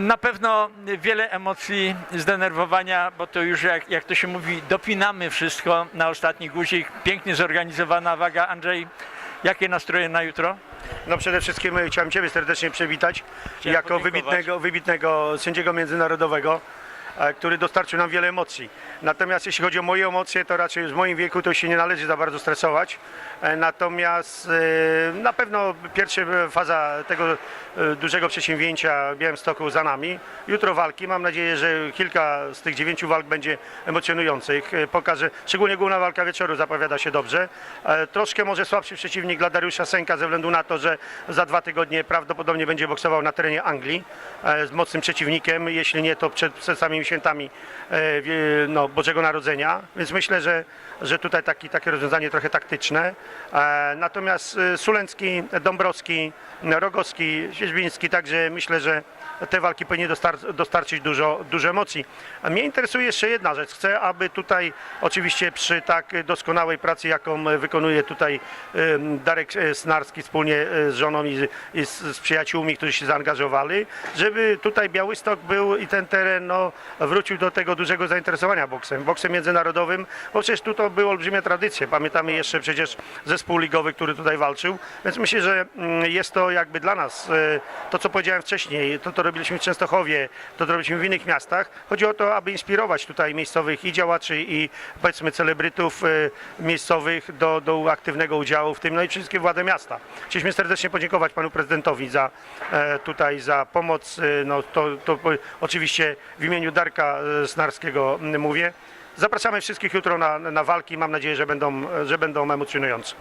Na pewno wiele emocji, zdenerwowania, bo to już jak, jak to się mówi, dopinamy wszystko na ostatni guzik. Pięknie zorganizowana waga. Andrzej, jakie nastroje na jutro? No przede wszystkim e, chciałem Ciebie serdecznie przywitać Chciałem jako podziękować. wybitnego, wybitnego sędziego międzynarodowego, który dostarczył nam wiele emocji. Natomiast jeśli chodzi o moje emocje, to raczej w moim wieku to się nie należy za bardzo stresować. E, Natomiast e, na pewno pierwsza faza tego e, dużego przedsięwzięcia w Białymstoku za nami. Jutro walki. Mam nadzieję, że kilka z tych dziewięciu walk będzie emocjonujących. E, Pokaże, szczególnie główna walka wieczoru zapowiada się dobrze. E, Troszkę może słabszy przeciwnik dla Dariusza Senka ze względu na to, że za dwa tygodnie prawdopodobnie będzie boksował na terenie Anglii e, z mocnym przeciwnikiem, jeśli nie to przed, przed samymi świętami e, no, Bożego Narodzenia. Więc myślę, że, że tutaj taki, takie rozwiązanie trochę taktyczne. E, Natomiast e, Sulencki, Dąbrowski, Rogowski, Świeżbiński, także myślę, że te walki powinny dostar- dostarczyć dużo, dużo emocji. Mnie interesuje jeszcze jedna rzecz. Chcę, aby tutaj oczywiście przy tak doskonałej pracy, jaką wykonuje tutaj Darek Snarski wspólnie z żoną i, z- i z, z przyjaciółmi, którzy się zaangażowali, żeby tutaj Białystok był i ten teren no, wrócił do tego dużego zainteresowania boksem, boksem międzynarodowym, bo przecież tu to były olbrzymie tradycje. Pamiętamy jeszcze przecież zespół ligowy, który tutaj walczył, więc myślę, że mm, jest to jakby dla nas e, to, co powiedziałem wcześniej, to, to robiliśmy w Częstochowie, to, to robiliśmy w innych miastach. Chodzi o to, aby inspirować tutaj miejscowych i działaczy, i powiedzmy celebrytów e, miejscowych do, do aktywnego udziału w tym, no i wszystkie władze miasta. Chcieliśmy serdecznie podziękować panu prezydentowi za e, tutaj za pomoc. No to, to oczywiście w imieniu Darka e, Snarskiego mówię. Zapraszamy wszystkich jutro na, na walki. Mam nadzieję, że będą, że będą emocjonujące.